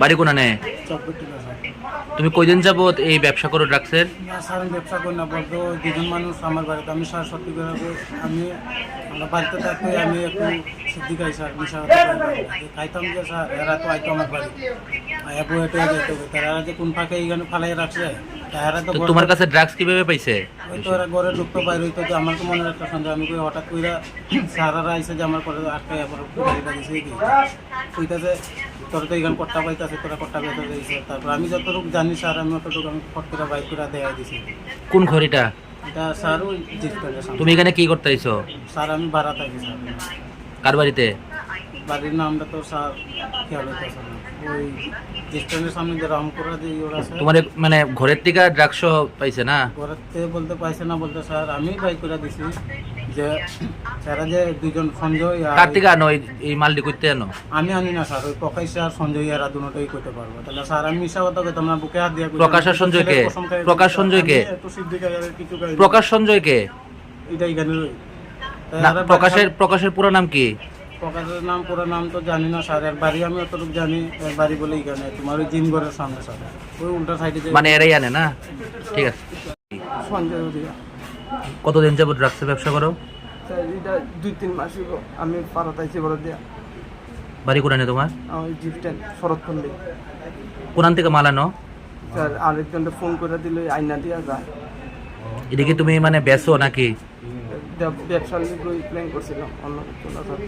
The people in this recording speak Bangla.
বাড়ি কোনা নে তুমি কয়দিন যাবত এই ব্যবসা করো ড্রাগসের? না স্যার আমি ব্যবসা করি না বলতো দুজন মানুষ আমার বাড়িতে আমি স্যার সত্যি করে আমি আমরা বাড়িতে থাকতে আমি একটু সিদ্ধি খাই স্যার মিশা খাইতাম যে স্যার এরা তো আইতো আমার বাড়ি। আয়া হেঁটে যেতে হবে তারা যে কোন ফাঁকে এইখানে ফালাই রাখছে তারা তো তো তোমার কাছে ড্রাগস কীভাবে পাইছে? ওই তো ওরা ঘরে ঢুকতে বাইরে হইতো যে আমার তো মনে একটা সন্দেহ আমি কই হঠাৎ কইরা সারারা আইসে যে আমার পরে গাড়িটা দিছে কি কইতাছে তোর তো এখানে কট্টা পাইতাছে তোরা কট্টা পাইতে দিয়েছে তারপর আমি যতটুকু জানি স্যার আমি অতটুকু আমি ফট করে বাইক করে দেয়া দিছি। কোন ঘড়িটা? এটা স্যার ওই ডিসপ্লের সামনে। তুমি এখানে কি করতে আইছো? স্যার আমি ভাড়া থাকি স্যার। কার বাড়িতে? বাড়ির নামটা তো স্যার খেয়াল হইতেছে না। ওই ডিসপ্লের সামনে যে রামপুরা যে ইয়ে আছে। তোমার মানে ঘরের থেকে ড্রাগস পাইছে না? ঘরেতে বলতে পাইছে না বলতে স্যার আমি বাইক করে দিছি। যে তারা যে দুজন সঞ্জয় আর কার থেকে আনো এই- এই মালটি করতে আনো আমি আনি না স্যার ওই প্রকাশ আর সঞ্জয় এরা দুটোই করতে পারব। তাহলে স্যার আমি মিশা কথা কইতাম না বুকে হাত দিয়ে কইতাম, প্রকাশ আর সঞ্জয় কে? ছেলের কসম খাই প্রকাশ সঞ্জয় কে? আমি একটু সিদ্ধি খাই আর কিছু খাই না। প্রকাশ সঞ্জয় কে এটা এখানে রই। তা না এরা প্রকাশের প্রকাশের পুরো নাম কি? প্রকাশের নাম পুরো নাম তো জানি না স্যার। এর বাড়ি আমি অতটুকু জানি এর বাড়ি বলে এখানে তোমার ওই জিম ঘরের সামনে স্যার। ওই উল্টা সাইডে যে মানে এরাই আনে না? ঠিক আছে। সঞ্জয় কতদিন যাবত ড্রাগসের ব্যবসা করো? এটা দুই তিন মাস হইব। আমি পাড়াতে আইছি বড় দিয়া বাড়ি কোরআনে তোমার? আমি জিপটেন শরৎ পল্লী কোরআন থেকে মাল আনো? স্যার আরেকজনটা ফোন করে দিলে আইনা দিয়া যায় এদিকে তুমি মানে বেচো নাকি? ব্যবসার প্ল্যান করছিলাম অন্য কিছু না স্যার